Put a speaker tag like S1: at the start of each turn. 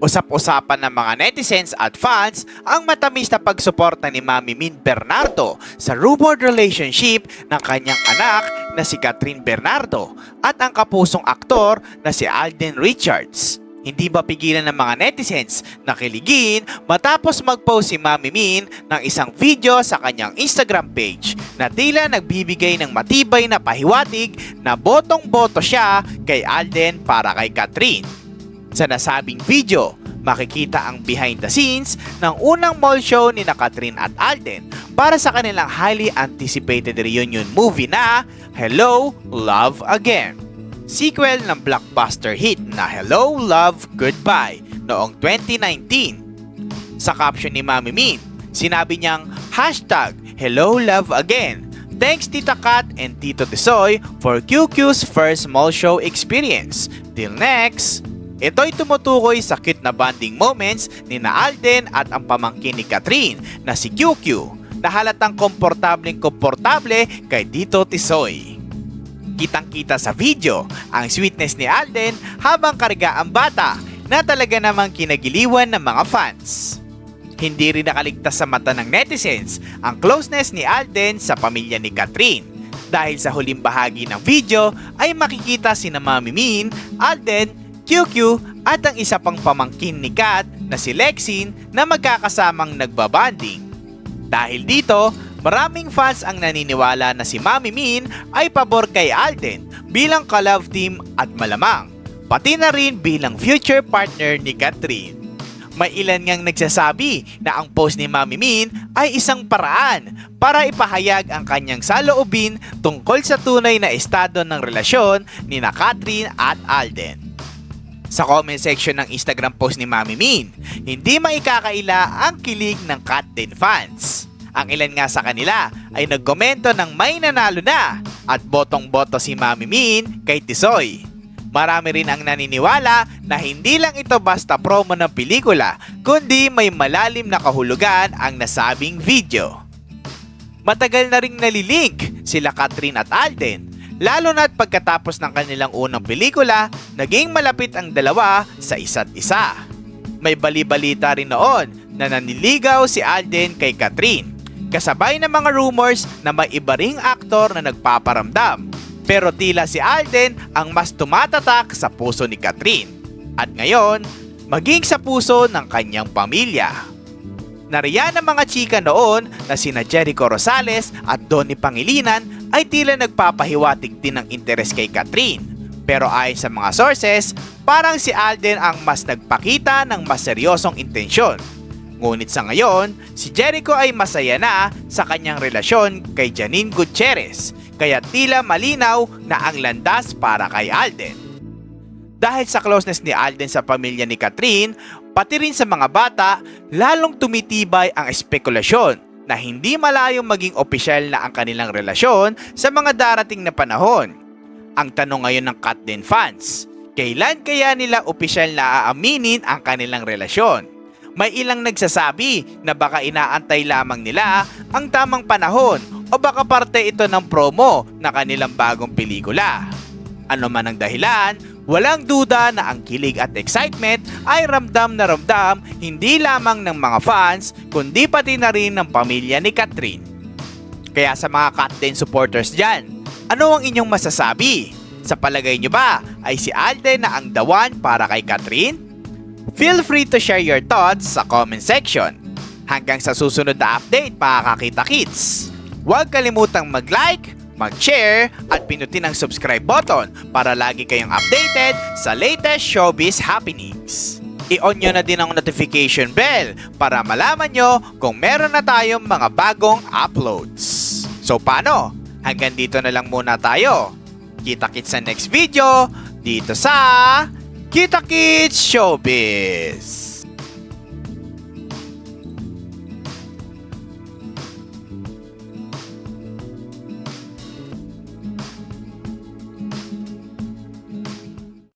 S1: Usap-usapan ng mga netizens at fans ang matamis na pagsuporta ni Mami Min Bernardo sa rumored relationship ng kanyang anak na si Catherine Bernardo at ang kapusong aktor na si Alden Richards. Hindi ba pigilan ng mga netizens na kiligin matapos mag-post si Mami Min ng isang video sa kanyang Instagram page na tila nagbibigay ng matibay na pahiwatig na botong-boto siya kay Alden para kay Catherine. Sa nasabing video, makikita ang behind the scenes ng unang mall show ni na Catherine at Alden para sa kanilang highly anticipated reunion movie na Hello, Love Again. Sequel ng blockbuster hit na Hello, Love, Goodbye noong 2019. Sa caption ni Mami Min, sinabi niyang hashtag Hello, Love Again. Thanks Tita Kat and Tito Tisoy for QQ's first mall show experience. Till next! Ito'y tumutukoy sa cute na bonding moments ni na Alden at ang pamangkin ni Catherine na si QQ na halatang komportableng komportable kay Tito Tisoy. Kitang-kita sa video ang sweetness ni Alden habang karga ang bata na talaga namang kinagiliwan ng mga fans. Hindi rin nakaligtas sa mata ng netizens ang closeness ni Alden sa pamilya ni Catherine dahil sa huling bahagi ng video ay makikita si na Mami Min, Alden, QQ at ang isa pang pamangkin ni Kat na si Lexin na magkakasamang nagbabanding. Dahil dito, maraming fans ang naniniwala na si Mami Min ay pabor kay Alden bilang ka-love team at malamang, pati na rin bilang future partner ni Catherine. May ilan ngang nagsasabi na ang post ni Mami Min ay isang paraan para ipahayag ang kanyang saloobin tungkol sa tunay na estado ng relasyon ni na Catherine at Alden. Sa comment section ng Instagram post ni Mami Min, hindi maikakaila ang kilig ng Kat din fans. Ang ilan nga sa kanila ay nagkomento ng may nanalo na at botong-boto si Mami Min kay Tisoy. Marami rin ang naniniwala na hindi lang ito basta promo ng pelikula, kundi may malalim na kahulugan ang nasabing video. Matagal na ring nalilink sila Catherine at Alden, lalo na't pagkatapos ng kanilang unang pelikula, naging malapit ang dalawa sa isa't isa. May bali-balita rin noon na naniligaw si Alden kay Catherine, kasabay ng mga rumors na may iba ring aktor na nagpaparamdam. Pero tila si Alden ang mas tumatatak sa puso ni Catherine. At ngayon, maging sa puso ng kanyang pamilya. Nariyan ang mga chika noon na sina Jericho Rosales at Donnie Pangilinan ay tila nagpapahiwatig din ng interes kay Catherine. Pero ayon sa mga sources, parang si Alden ang mas nagpakita ng mas seryosong intensyon. Ngunit sa ngayon, si Jericho ay masaya na sa kanyang relasyon kay Janine Gutierrez, kaya tila malinaw na ang landas para kay Alden. Dahil sa closeness ni Alden sa pamilya ni Catherine, pati rin sa mga bata, lalong tumitibay ang espekulasyon na hindi malayong maging opisyal na ang kanilang relasyon sa mga darating na panahon. Ang tanong ngayon ng Kat din fans, kailan kaya nila opisyal na aaminin ang kanilang relasyon? May ilang nagsasabi na baka inaantay lamang nila ang tamang panahon o baka parte ito ng promo na kanilang bagong pelikula. Ano man ang dahilan, walang duda na ang kilig at excitement ay ramdam na ramdam hindi lamang ng mga fans kundi pati na rin ng pamilya ni Catherine. Kaya sa mga Kat din supporters dyan, ano ang inyong masasabi? Sa palagay nyo ba ay si Alden na ang dawan para kay Catherine? Feel free to share your thoughts sa comment section. Hanggang sa susunod na update mga kakita kids. Huwag kalimutang mag-like, mag-share at pinutin ang subscribe button para lagi kayong updated sa latest showbiz happenings. I-on nyo na din ang notification bell para malaman nyo kung meron na tayong mga bagong uploads. So paano? Hanggang dito na lang muna tayo. Kita-kits sa next video dito sa Kita Kids Showbiz.